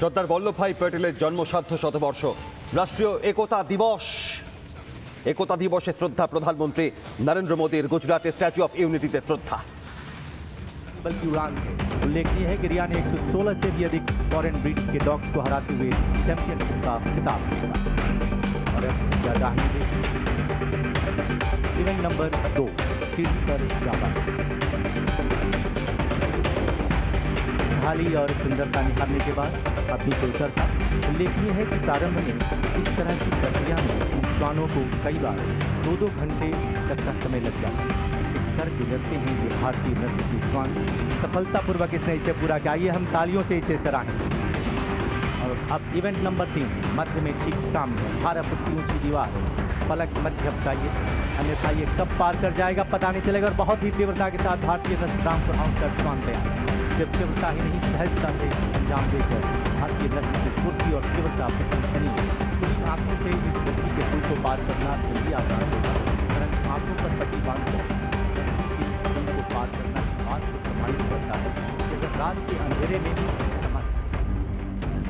সর্দার বল্লভভাই প্যাটেলের জন্মসাধ্য শতবর্ষ রাষ্ট্রীয় একতা দিবস একতা দিবসে শ্রদ্ধা প্রধানমন্ত্রী নরেন্দ্র মোদীর গুজরাটে স্ট্যাচু অফ ইউনিটিতে শ্রদ্ধা बल्कि उड़ान थे उल्लेखनीय है कि रिया ने 116 से भी अधिक फॉरेन ब्रीड्स के डॉग्स को हराते हुए चैंपियनशिप का खिताब जीता और अब ज्यादा ही इवेंट नंबर दो सीढ़ी पर जावा हाली और सुंदरता निखारने के बाद भी उतर था उल्लेखनीय है कि प्रारंभ में इस तरह की प्रक्रिया में श्वानों को कई बार दो दो घंटे तक का समय लग जाता है। कर गुजरते हैं ये भारतीय नृत्य की श्वान सफलतापूर्वक इसने इसे पूरा किया। आइए हम तालियों से इसे सराहें। और अब इवेंट नंबर तीन, मध्य में ठीक सामने अठारह फुट की ऊँची दीवार है पलक मध्य हपकाइए अन्यथा ये कब पार कर जाएगा पता नहीं चलेगा और बहुत ही तीव्रता के साथ भारतीय नृत्य राम को हाउस कर श्वान तैयार जब तीव्रता ही नहीं सहजता से अंजाम देकर भारतीय नृत्य की स्फूर्ति और तीव्रता प्रशंसनीय है। खुली आँखों से इस गति के पुल को पार करना जल्दी आसान होगा, परंतु आँखों पर पट्टी बांधकर पुल को पार करना बात को प्रमाणित करता है कि रात के अंधेरे में भी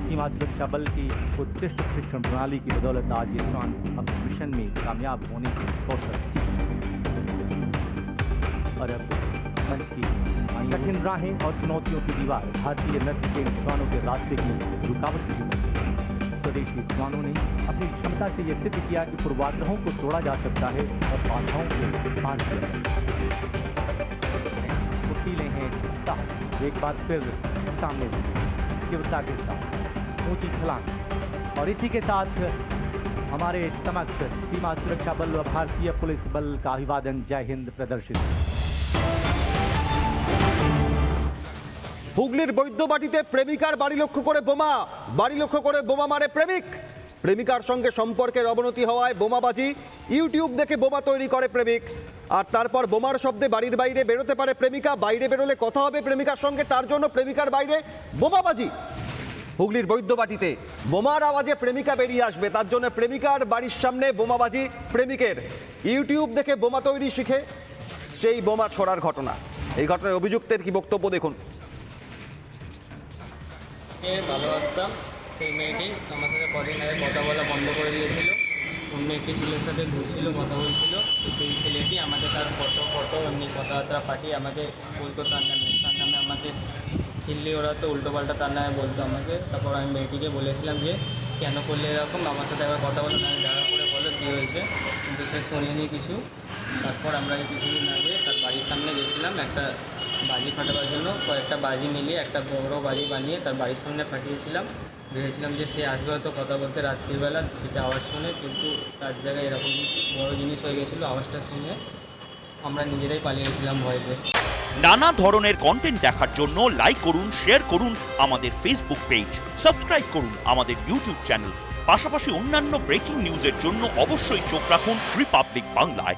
सीमा सुरक्षा बल की उत्कृष्ट शिक्षण प्रणाली की बदौलत आज ये श्वान अपने मिशन में कामयाब होने की कौशल सीख और अब मंच की कठिन राहें और चुनौतियों की दीवार। भारतीय नृत्य के इन के रास्ते की रुकावट भी बनी स्वदेशी श्वानों ने अपनी क्षमता से यह सिद्ध किया कि पूर्वाग्रहों को तोड़ा जा सकता है और बाधाओं को हैं। एक बार फिर सामने तीव्रता के साथ, ऊँची छलांग। और इसी के साथ हमारे समक्ष सीमा सुरक्षा बल व भारतीय पुलिस बल का अभिवादन। जय हिंद, प्रदर्शित। হুগলির বৈদ্যবাটিতে প্রেমিকার বাড়ি লক্ষ্য করে বোমা। বাড়ি লক্ষ্য করে বোমা মারে প্রেমিক। প্রেমিকার সঙ্গে সম্পর্কের অবনতি হওয়ায় বোমাবাজি। ইউটিউব দেখে বোমা তৈরি করে প্রেমিক। আর তারপর বোমার শব্দে বাড়ির বাইরে বেরোতে পারে প্রেমিকা। বাইরে বেরোলে কথা হবে প্রেমিকার সঙ্গে, তার জন্য প্রেমিকার বাইরে বোমাবাজি। হুগলির বৈদ্যবাটিতে বোমার আওয়াজে প্রেমিকা বেরিয়ে আসবে। তার জন্য প্রেমিকার বাড়ির সামনে বোমাবাজি প্রেমিকের। ইউটিউব দেখে বোমা তৈরি শিখে সেই বোমা ছোড়ার ঘটনা। এই ঘটনায় অভিযুক্তের কি বক্তব্য দেখুন। কে ভালোবাসতাম সেই মেয়েটি আমার সাথে কদিন আগে কথা বলা বন্ধ করে দিয়েছিল। অন্য একটি ছেলের সাথে ঘুরছিল, কথা বলছিল। তো সেই ছেলেটি আমাকে তার ফটো ফটো, এমনি কথাবার্তা পাঠিয়ে আমাকে বলতো তার নামে তার নামে আমাকে খিল্লি ওড়াতো উল্টোপাল্টা তার নামে বলতো আমাকে। তারপর আমি মেয়েটিকে বলেছিলাম যে, কেন করলে এরকম? আমার সাথে একবার কথা বলো না দেখা করে বলো কী হয়েছে? কিন্তু সে শোনেনি কিছু। তারপর আমরা কিছুদিন আগে তার বাড়ির সামনে গেছিলাম একটা বাজি ফাটাবার জন্য কয়েকটা বাজি মিলিয়ে একটা বড় বাজি বানিয়ে তার বাড়ির সামনে ফাটিয়েছিলাম ভেবেছিলাম যে সে আসবে হয়তো কথা বলতে রাত্রিবেলা, সেটা আওয়াজ শুনে কিন্তু তার জায়গায় এরকম বড় জিনিস হয়ে গেছিল আওয়াজটা শুনে আমরা নিজেরাই পালিয়ে গেছিলাম ভয়তে। নানা ধরনের কন্টেন্ট দেখার জন্য লাইক করুন শেয়ার করুন আমাদের ফেসবুক পেজ সাবস্ক্রাইব করুন আমাদের ইউটিউব চ্যানেল পাশাপাশি অন্যান্য ব্রেকিং নিউজের জন্য অবশ্যই চোখ রাখুন রিপাবলিক বাংলায়